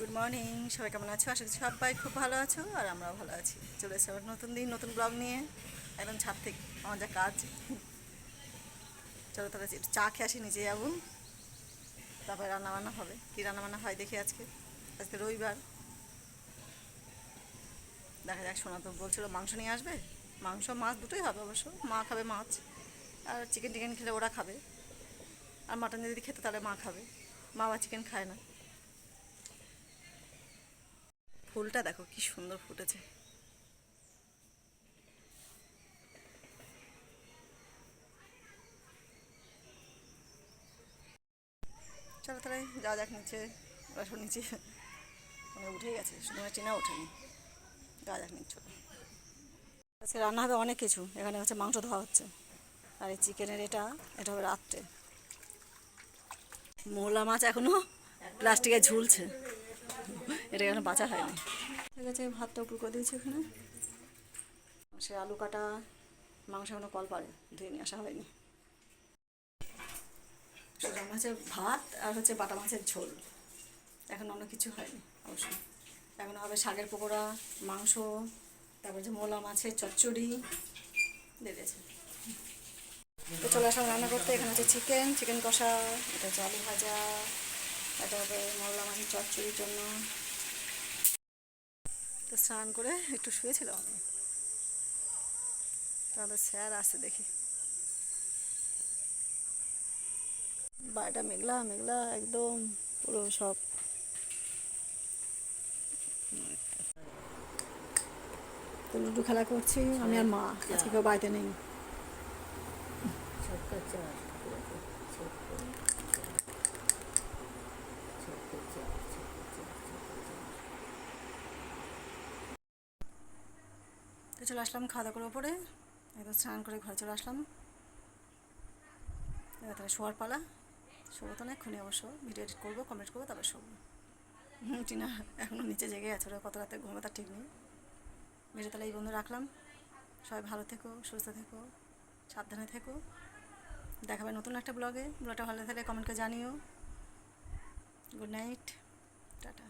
Good morning সবাই কেমন আছো? আশা করছি সবাই খুব ভালো আছো আর আমরাও ভালো আছি। চলে এসে নতুন দিন, নতুন ব্লগ নিয়ে। একদম ছাদ থেকে আমার যা কাজ। চলো তাহলে চা খেয়ে আসি নিজে যাব তারপরে রান্নাবান্না হবে। কী রান্নাবান্না হয় দেখি আজকে? আজকে রবিবার। দেখা যাক শোনা তো বলছিল মাংস নিয়ে আসবে। মাংস, মাছ দুটোই হবে অবশ্য। মা খাবে মাছ। আর চিকেন টিকেন খেলে ওরা খাবে। আর মাটন যদি খেতে তাহলে মা খাবে। মা আবার চিকেন খায় না। ফুলটা দেখো, কি সুন্দর ফুটেছে। চলো তাহলে যাওয়া যাক নিচে সব নিচে মানে উঠে গেছে, শুধু টিনা ওঠেনি। যাওয়া যাক নিচে চলো। রান্না হবে অনেক কিছু, এখানে হচ্ছে মাংস ধোয়া হচ্ছে। আর এই চিকেনের এটা এটা হবে রাত্রে। মোলা মাছ এখনও প্লাস্টিকে ঝুলছে। এটা এখনও বাঁচা হয়নি। ঠিক আছে ভাতটা উপর করে দিয়েছি এখানে। সে আলু কাটা, মাংস এখনও কল পারে ধুয়ে নিয়ে আসা হয়নি। সোজা মাছের ভাত আর হচ্ছে বাটা মাছের ঝোল। এখন অন্য কিছু হয়নি অবশ্যই এখন হবে শাকের পকোড়া, মাংস, তারপর যে মোলা মাছের চচ্চড়ি দিয়েছে। তো চলে আসলাম রান্না করতে, এখানে হচ্ছে চিকেন চিকেন কষা, এটা হচ্ছে আলু ভাজা এটা হবে মোলা মাছের চচ্চড়ির জন্য। তো স্নান করে একটু শুয়েছিলাম আমি। তাহলে স্যার আসছে দেখি। বাড়িটা মেঘলা মেঘলা, একদম পুরো সব। তো লুডু খেলা করছি, আমি আর মা, আজকে কেউ বাড়িতে নেই। তো চলে আসলাম খাওয়া দাওয়া করে ওপরে একদম স্নান করে ঘরে চলে আসলাম। এবার তাহলে শোয়ার পালা। শোবো তো না, এক্ষুনি অবশ্য ভিডিও এডিট করব কমেন্ট করব, তারপর শোবো। টিনা এখনও নিচে জেগে আছে, ওরা কত রাতে ঘুমাবে তার ঠিক নেই। ভিডিও তাহলে এই বন্ধু রাখলাম। সবাই ভালো থেকো, সুস্থ থেকো, সাবধানে থেকো। দেখাবে নতুন একটা ব্লগে ব্লগটা ভালো থাকলে কমেন্ট করে জানিও। Good night tata.